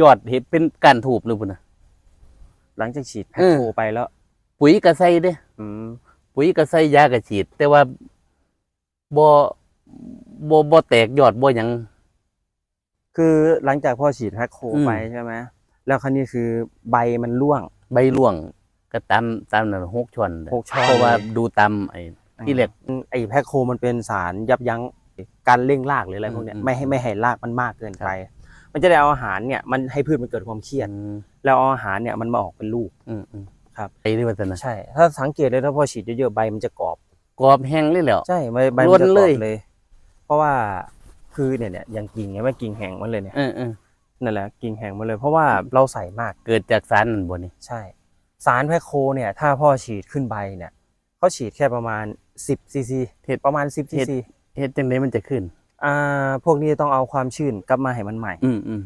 ยอดเห็ดเป็นการถูบเลยพุ่นน่ะ หลังจากฉีดแพ็คเออ โคไปแล้ว ปุ๋ยก็ใส่เด้ อืม ปุ๋ยก็ใส่ยาก็ฉีด แต่ว่าบ่บ่บ่แตกยอดบ่หยัง คือหลังจากพ่อฉีดแพ็คโคอืม ไปใช่ไหมแล้วครั้นี้คือใบมันร่วง ใบร่วงก็ตามตามนั่นหกช่อนเด้หกช่อน เพราะว่าเลยดูตามไอ้ที่เหล็ก ไอ้แพ็คโคมันเป็นสารยับยั้งการเร่งรากหรืออะไรพวกเนี้ยอืมไม่ให้ไม่ให้รากมันมากเกินไป มันจะได้เอาอาหารเนี่ยมันให้พืชมันเกิดความเครียดอืมแล้วเอาอาหารเนี่ยมันมาออกเป็นลูกอืมอืมครับไอ้นี่ว่าซั่นน่ะใช่ ถ้าสังเกตเลยถ้าพ่อฉีดเยอะๆใบมันจะกรอบกรอบแห้งเลยแหล้วใช่ใบใบมันจะกรล้อนเลยบเลย เพราะว่าคือเนี่ยเนี่ยอย่างกิ่งเนี่ยไม่กิ่งแห้งมันเลยเนี่ยเออเออนั่นแหละกิ่งแห้งมันเลย เพราะว่าเราใส่มากเกิดจากสารนั่นบ่นี่ใช่ สารแพคโคเนี่ย ถ้าพ่อฉีดขึ้นใบเนี่ยเขาฉีดแค่ประมาณ10ซีซีประมาณ10ซีซีเฮ็ดจังได๋มันจะขึ้น อ่าพวกนี้ต้องเอาความชื้นกลับมาให้มันใหม่ อืมอืม